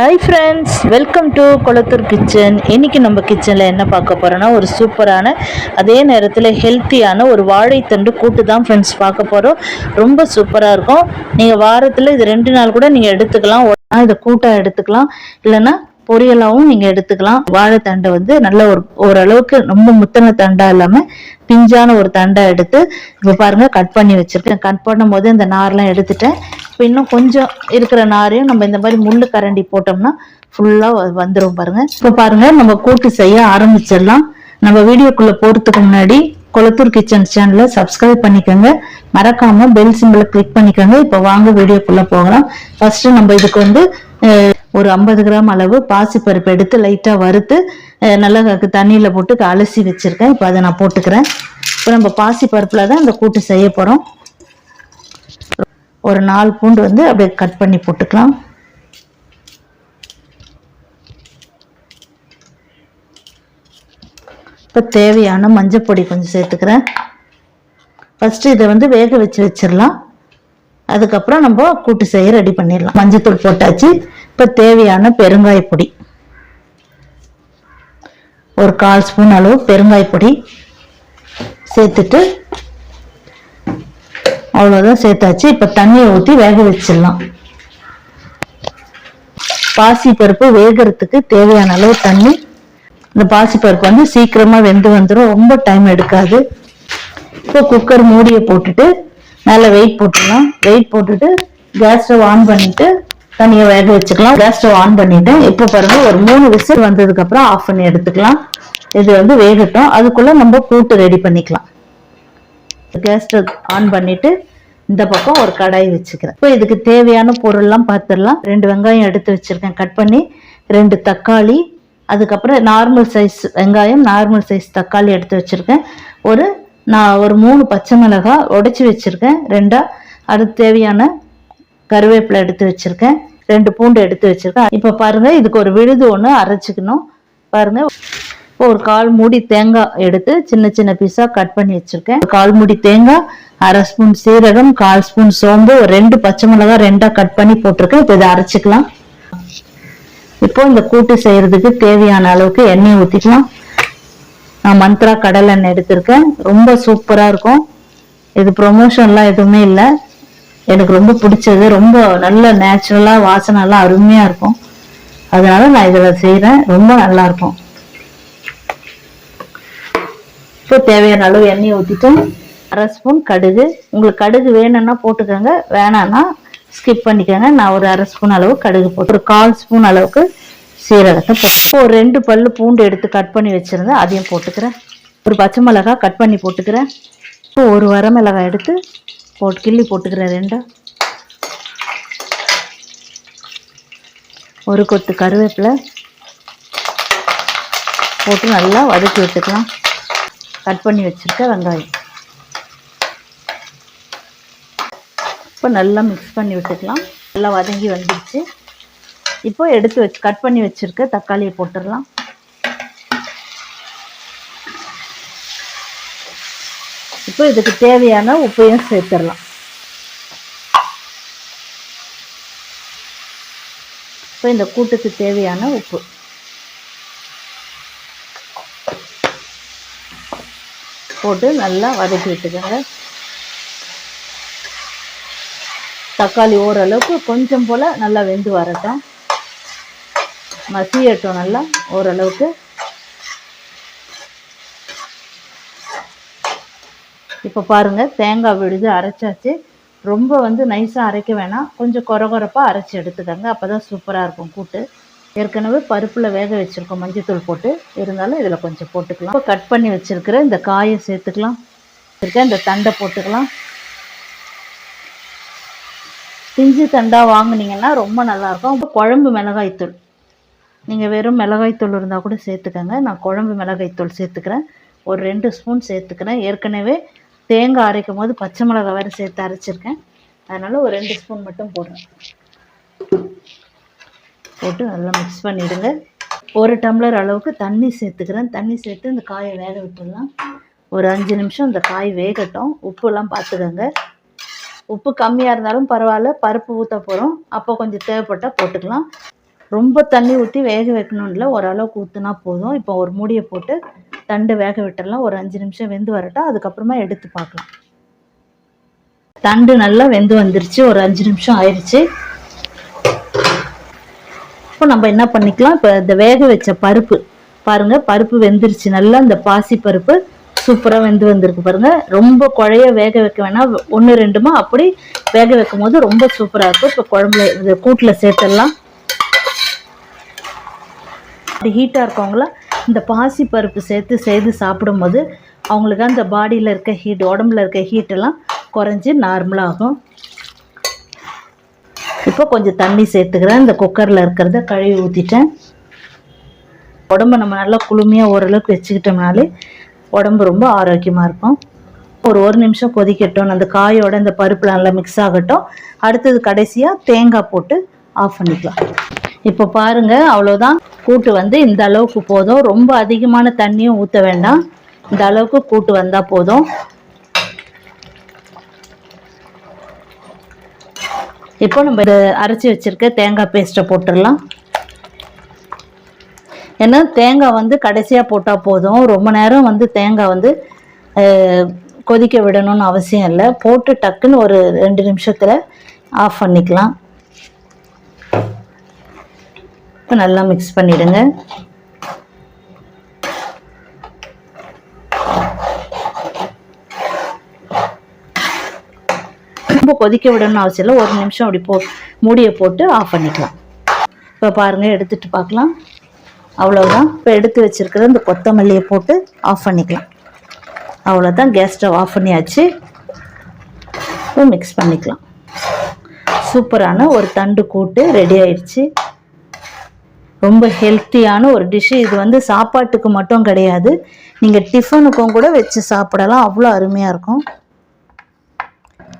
Hi friends welcome to Kolathur kitchen இன்னைக்கு நம்ம கிச்சனில் என்ன பார்க்க போகிறோன்னா ஒரு சூப்பரான அதே நேரத்தில் ஹெல்த்தியான ஒரு வாழைத்தண்டு கூட்டு தான் ஃப்ரெண்ட்ஸ் பார்க்க போகிறோம் ரொம்ப சூப்பராக இருக்கும். நீங்கள் வாரத்தில் இது ரெண்டு நாள் கூட நீங்கள் எடுத்துக்கலாம். உடனே இதை கூட்டாக எடுத்துக்கலாம். இல்லைன்னா பொரியலாகவும் நீங்கள் எடுத்துக்கலாம். வாழைத்தண்டை வந்து நல்ல ஒரு ஓரளவுக்கு ரொம்ப முத்தனை தண்டாக இல்லாமல் பிஞ்சான ஒரு தண்டை எடுத்து இப்போ பாருங்க கட் பண்ணி வச்சுருக்கேன். கட் பண்ணும் போது இந்த நார்லாம் எடுத்துட்டேன். இப்போ இன்னும் கொஞ்சம் இருக்கிற நாரையும் நம்ம இந்த மாதிரி முள்ளு கரண்டி போட்டோம்னா ஃபுல்லாக வந்துடும் பாருங்க. இப்போ பாருங்க நம்ம கூட்டு செய்ய ஆரம்பிச்சிடலாம். நம்ம வீடியோக்குள்ளே போகிறதுக்கு முன்னாடி கொளத்தூர் கிச்சன் சேனலை சப்ஸ்கிரைப் பண்ணிக்கோங்க. மறக்காம பெல் சிம்பிளை கிளிக் பண்ணிக்கோங்க. இப்போ வாங்க வீடியோக்குள்ளே போகலாம். ஃபர்ஸ்ட் நம்ம இதுக்கு வந்து ஒரு ஐம்பது கிராம் அளவு பாசிப்பருப்பு எடுத்து லைட்டா வறுத்து நல்லா தண்ணியில் தண்ணியில போட்டு அலசி வச்சிருக்கேன். இப்போ அதை நான் போட்டுக்கிறேன். இப்போ நம்ம பாசிப்பருப்பில் தான் இந்த கூட்டு செய்ய போகிறோம் ஒரு நாலு பூண்டு வந்து அப்படியே கட் பண்ணி போட்டுக்கலாம். இப்போ தேவையான மஞ்சள் பொடி கொஞ்சம் சேர்த்துக்கிறேன். ஃபஸ்ட்டு இதை வந்து வேக வச்சு வச்சிடலாம். அதுக்கப்புறம் நம்ம கூட்டு செய்ய ரெடி பண்ணிடலாம். மஞ்சத்தூள் போட்டாச்சு. இப்போ தேவையான பெருங்காய பொடி. ஒரு கால் ஸ்பூன் அளவு பெருங்காய பொடி சேர்த்துட்டு அவ்வளோதான் சேர்த்தாச்சு. இப்போ தண்ணியை ஊற்றி வேக வச்சிடலாம். பாசிப்பருப்பு வேகிறதுக்கு தேவையான அளவு தண்ணி. இந்த பாசிப்பருப்பு வந்து சீக்கிரமாக வெந்து வந்துடும் ரொம்ப டைம் எடுக்காது. இப்போ குக்கர் மூடியை போட்டுட்டு மேலே வெயிட் போட்டுடலாம். வெயிட் போட்டுட்டு கேஸ் ஸ்டவ் ஆன் பண்ணிட்டு தண்ணியை வேக வச்சுக்கலாம். கேஸ் ஸ்டவ் ஆன் பண்ணிட்டேன் இப்போ பாருங்க ஒரு மூணு விசில் வந்ததுக்கப்புறம் ஆஃப் பண்ணி எடுத்துக்கலாம். இது வந்து வேகட்டும். அதுக்குள்ளே நம்ம கூட்டு ரெடி பண்ணிக்கலாம். கேஸ் ஸ்டவ் ஆன் பண்ணிட்டு இந்த பக்கம் ஒரு கடாய் வச்சுக்கிறேன். இப்போ இதுக்கு தேவையான பொருள்லாம் பார்த்துடலாம் ரெண்டு வெங்காயம் எடுத்து வச்சுருக்கேன். கட் பண்ணி ரெண்டு தக்காளி அதுக்கப்புறம் நார்மல் சைஸ் வெங்காயம் நார்மல் சைஸ் தக்காளி எடுத்து வச்சுருக்கேன். ஒரு நான் ஒரு மூணு பச்சை மிளகாய் உடைச்சி வச்சுருக்கேன். ரெண்டாக அடுத்து தேவையான கருவேப்பிலை எடுத்து வச்சுருக்கேன். ரெண்டு பூண்டு எடுத்து வச்சுருக்கேன். இப்போ பாருங்கள் இதுக்கு ஒரு விழுது ஒன்று அரைச்சிக்கணும். பாருங்கள் இப்போ ஒரு கால் மூடி தேங்காய் எடுத்து சின்ன சின்ன பீஸா கட் பண்ணி வச்சிருக்கேன். கால் மூடி தேங்காய் அரை ஸ்பூன் சீரகம் கால் ஸ்பூன் சோம்பு ஒரு ரெண்டு பச்சை மிளகா ரெண்டா கட் பண்ணி போட்டிருக்கேன். இப்போ இதை அரைச்சிக்கலாம். இப்போ இந்த கூட்டு செய்யறதுக்கு தேவையான அளவுக்கு எண்ணெய் ஊற்றிக்கலாம் நான் மந்த்ரா கடலை எண்ணெய் எடுத்திருக்கேன். ரொம்ப சூப்பராக இருக்கும். இது ப்ரொமோஷன்லாம் எதுவுமே இல்லை. எனக்கு ரொம்ப பிடிச்சது. ரொம்ப நல்ல நேச்சுரலாக வாசனைலாம் அருமையாக இருக்கும். அதனால நான் இதில் செய்கிறேன் ரொம்ப நல்லாயிருக்கும் இருக்கும் இப்போ தேவையான அளவு எண்ணெய் ஊற்றிட்டு அரை ஸ்பூன் கடுகு. உங்களுக்கு கடுகு வேணும்னா போட்டுக்கோங்க. வேணான்னா ஸ்கிப் பண்ணிக்கோங்க. நான் ஒரு அரை ஸ்பூன் அளவு கடுகு போட்டு ஒரு கால் ஸ்பூன் அளவுக்கு சீரகத்தை போட்டு ஒரு ரெண்டு பல் பூண்டு எடுத்து கட் பண்ணி வச்சுருந்தேன். அதையும் போட்டுக்கிறேன். ஒரு பச்சை மிளகாய் கட் பண்ணி போட்டுக்கிறேன். இப்போ ஒரு வர மிளகாய் எடுத்து போட்டு கிள்ளி போட்டுக்கிறேன் ரெண்டும் ஒரு கொத்து கருவேப்பிலை போட்டு நல்லா வதக்கி விட்டுக்கலாம். கட் பண்ணி வச்சுருக்க வெங்காயம். இப்போ நல்லா மிக்ஸ் பண்ணி விட்டுக்கலாம். நல்லா வதங்கி வந்துடுச்சு இப்போ எடுத்து வச்சு கட் பண்ணி வச்சுருக்க தக்காளியை போட்டுடலாம். இப்போ இதுக்கு தேவையான உப்பையும் சேர்த்துடலாம். இப்போ இந்த கூட்டுக்கு தேவையான உப்பு. போட்டு நல்லா வதக்கி விட்டுக்கோங்க. தக்காளி ஓரளவுக்கு கொஞ்சம் போல் நல்லா வெந்து வரட்டும். மசியட்டும் நல்லா ஓரளவுக்கு. இப்போ பாருங்க தேங்காய் விழுது அரைச்சாச்சு. ரொம்ப வந்து நைஸாக அரைக்க வேணாம். கொஞ்சம் கொர கொரப்பாக அரைச்சி எடுத்துக்கோங்க. அப்போ தான் சூப்பராக இருக்கும் கூட்டு. ஏற்கனவே பருப்பில் வேக வச்சுருக்கோம். மஞ்சத்தூள் போட்டு. இருந்தாலும் இதில் கொஞ்சம் போட்டுக்கலாம். இப்போ கட் பண்ணி வச்சுருக்கிற இந்த காயை சேர்த்துக்கலாம். இருக்க இந்த தண்டை போட்டுக்கலாம். பிஞ்சு தண்டா வாங்குனீங்கன்னா ரொம்ப நல்லாயிருக்கும். இப்போ குழம்பு மிளகாய்த்தூள் நீங்கள் வெறும் மிளகாய்த்தூள் இருந்தால் கூட சேர்த்துக்கோங்க. நான் குழம்பு மிளகாய்த்தூள் சேர்த்துக்கிறேன். ஒரு ரெண்டு ஸ்பூன் சேர்த்துக்கிறேன். ஏற்கனவே தேங்காய் அரைக்கும் போது பச்சை மிளகாய் வேறு சேர்த்து அரைச்சிருக்கேன். அதனால் ஒரு ரெண்டு ஸ்பூன் மட்டும் போடுறேன். போட்டு நல்லா மிக்ஸ் பண்ணிவிடுங்க ஒரு டம்ளர் அளவுக்கு தண்ணி சேர்த்துக்கிறேன். தண்ணி சேர்த்து இந்த காயை வேக விட்டுடலாம். ஒரு அஞ்சு நிமிஷம் இந்த காய் வேகட்டும். உப்புலாம் பார்த்துக்கோங்க. உப்பு கம்மியாக இருந்தாலும் பரவாயில்ல. பருப்பு ஊற்ற போகிறோம் அப்போ கொஞ்சம் தேவைப்பட்டால் போட்டுக்கலாம். ரொம்ப தண்ணி ஊற்றி வேக வைக்கணும் இல்லை. ஓரளவுக்கு ஊற்றுனா போதும். இப்போ ஒரு மூடியை போட்டு தண்டு வேக விட்டுடலாம். ஒரு அஞ்சு நிமிஷம் வெந்து வரட்டும். அதுக்கப்புறமா எடுத்து பார்க்கலாம். தண்டு நல்லா வெந்து வந்துருச்சு. ஒரு அஞ்சு நிமிஷம் ஆயிடுச்சு இப்போ நம்ம என்ன பண்ணிக்கலாம்? இப்போ இந்த வேக வச்ச பருப்பு பாருங்க பருப்பு வெந்துருச்சு. நல்லா இந்த பாசி பருப்பு சூப்பராக வெந்து வந்திருக்கு பாருங்க. ரொம்ப குழைய வேக வைக்க வேணாம். ஒன்று ரெண்டுமா அப்படி வேக வைக்கும் போது ரொம்ப சூப்பராக இருக்கும். இப்போ குழம்புல இந்த கூட்டில் சேர்த்துடலாம். அப்படி ஹீட்டாக இருக்கவங்களாம் இந்த பாசி பருப்பு சேர்த்து செய்து சாப்பிடும்போது அவங்களுக்கு அந்த பாடியில் இருக்க ஹீட் உடம்புல இருக்க ஹீட்டெல்லாம் குறைஞ்சி நார்மலாகும் இப்போ கொஞ்சம் தண்ணி சேர்த்துக்கிறேன். இந்த குக்கரில் இருக்கிறத கழுவி ஊற்றிட்டேன் உடம்ப நம்ம நல்லா குளுமையாக ஓரளவுக்கு வச்சுக்கிட்டோம்னாலே உடம்பு ரொம்ப ஆரோக்கியமாக இருக்கும். ஒரு ஒரு நிமிஷம் கொதிக்கட்டும். அந்த காயோட இந்த பருப்பில் நல்லா மிக்ஸ் ஆகட்டும். அடுத்தது கடைசியாக தேங்காய் போட்டு ஆஃப் பண்ணிக்கலாம். இப்போ பாருங்க அவ்வளோதான் கூட்டு வந்து இந்த அளவுக்கு போதும். ரொம்ப அதிகமான தண்ணியும் ஊற்ற வேண்டாம். இந்த அளவுக்கு கூட்டு வந்தால் போதும். இப்போ நம்ம இதை அரைச்சி வச்சிருக்க தேங்காய் பேஸ்ட்டை போட்டுடலாம். ஏன்னா தேங்காய் வந்து கடைசியாக போட்டால் போதும். ரொம்ப நேரம் வந்து தேங்காய் வந்து கொதிக்க விடணும்னு அவசியம் இல்லை. போட்டு டக்குன்னு ஒரு ரெண்டு நிமிஷத்தில் ஆஃப் பண்ணிக்கலாம். இப்போ நல்லா மிக்ஸ் பண்ணிவிடுங்க ரொம்ப கொதிக்க விடணும்னு அவசியம் இல்லை. ஒரு நிமிஷம் அப்படி போ மூடியை போட்டு ஆஃப் பண்ணிக்கலாம். இப்போ பாருங்கள் எடுத்துட்டு பார்க்கலாம். அவ்வளோதான் இப்போ எடுத்து வச்சுருக்கிற இந்த கொத்தமல்லியை போட்டு ஆஃப் பண்ணிக்கலாம். அவ்வளோதான் கேஸ் ஸ்டவ் ஆஃப் பண்ணியாச்சு. இப்போ மிக்ஸ் பண்ணிக்கலாம். சூப்பரான ஒரு தண்டு கூட்டு ரெடி ஆயிடுச்சு. ரொம்ப ஹெல்த்தியான ஒரு டிஷ்ஷு இது வந்து சாப்பாட்டுக்கு மட்டும் கிடையாது. நீங்கள் டிஃபனுக்கும் கூட வச்சு சாப்பிடலாம். அவ்வளோ அருமையாக இருக்கும்.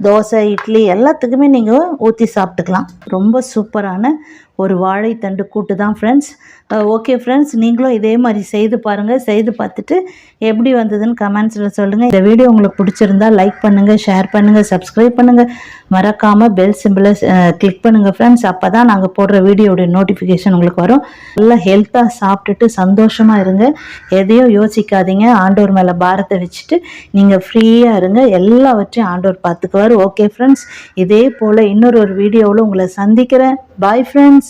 தோசை இட்லி எல்லாத்துக்குமே நீங்கள் ஊற்றி சாப்பிட்டுக்கலாம். ரொம்ப சூப்பரான ஒரு வாழைத்தண்டு கூட்டு தான் ஃப்ரெண்ட்ஸ் ஓகே ஃப்ரெண்ட்ஸ் நீங்களும் இதே மாதிரி செய்து பாருங்கள் செய்து பார்த்துட்டு எப்படி வந்ததுன்னு கமெண்ட்ஸில் சொல்லுங்கள் இந்த வீடியோ உங்களுக்கு பிடிச்சிருந்தா லைக் பண்ணுங்கள் ஷேர் பண்ணுங்கள் சப்ஸ்கிரைப் பண்ணுங்கள் மறக்காமல் பெல் சிம்பிளை கிளிக் பண்ணுங்கள் ஃப்ரெண்ட்ஸ் அப்போ தான் நாங்கள் போடுற வீடியோடைய நோட்டிஃபிகேஷன் உங்களுக்கு வரும். நல்லா ஹெல்த்தாக சாப்பிட்டுட்டு சந்தோஷமாக இருங்க. எதையும் யோசிக்காதீங்க. ஆண்டோர் மேலே பாரத்தை வச்சுட்டு நீங்கள் ஃப்ரீயாக இருங்க. எல்லாவற்றையும் ஆண்டோர் பார்த்துக்குவார். ஓகே ஃப்ரெண்ட்ஸ் இதே போல் இன்னொரு ஒரு வீடியோவில் உங்களை சந்திக்கிறேன். Bye friends